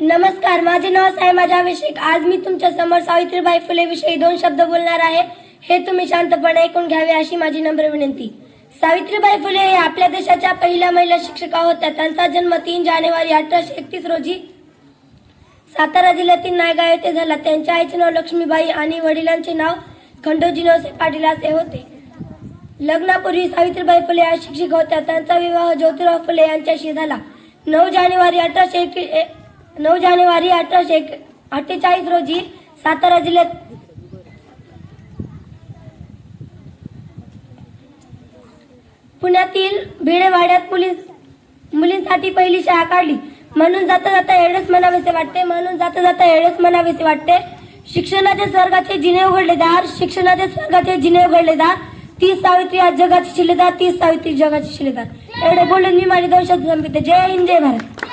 नमस्कार माझे नाव सायमा अभिषेक आज मी तुमच्यासमोर सावित्रीबाई फुले विषयी दोन शब्द बोलणार आहे. हे तुम्ही शांतपणे ऐकून घ्यावे अशी माझी नम्र विनंती. सावित्रीबाई फुले हे आपल्या देशाच्या पहिल्या महिला शिक्षिका होत्या. त्यांचा जन्म तीन जानेवारी अठराशे एकतीस रोजी सातारा जिल्ह्यातील नायगाव येथे झाला. त्यांच्या आईचे नाव लक्ष्मीबाई आणि वडिलांचे नाव खंडोजी नवसे पाटील असे होते. लग्नापूर्वी सावित्रीबाई फुले या शिक्षिका होत्या. त्यांचा विवाह ज्योतिराव फुले यांच्याशी झाला. नऊ जानेवारी अठराशे ए- नऊ जानेवारी अठराशे एक अठ्ठेचाळीस रोजी सातारा जिल्ह्यात पुण्यातील भिडेवाड्यात पोलीस मुलींसाठी पहिली शाळा काढली. म्हणून जाता जाता एवढेच म्हणावेसे वाटते. म्हणून जाता जाता एवढेच म्हणावेसे वाटते. शिक्षणाच्या स्वर्गाचे जिने उघडले दार. शिक्षणाच्या स्वर्गाचे जिने उघडले दार. ती सावित्री आज जगाची शिलेदार ती सावित्री जगाची शिलेदार एवढे बोलून मी माझे दोन शब्द जय हिंद जय भारत.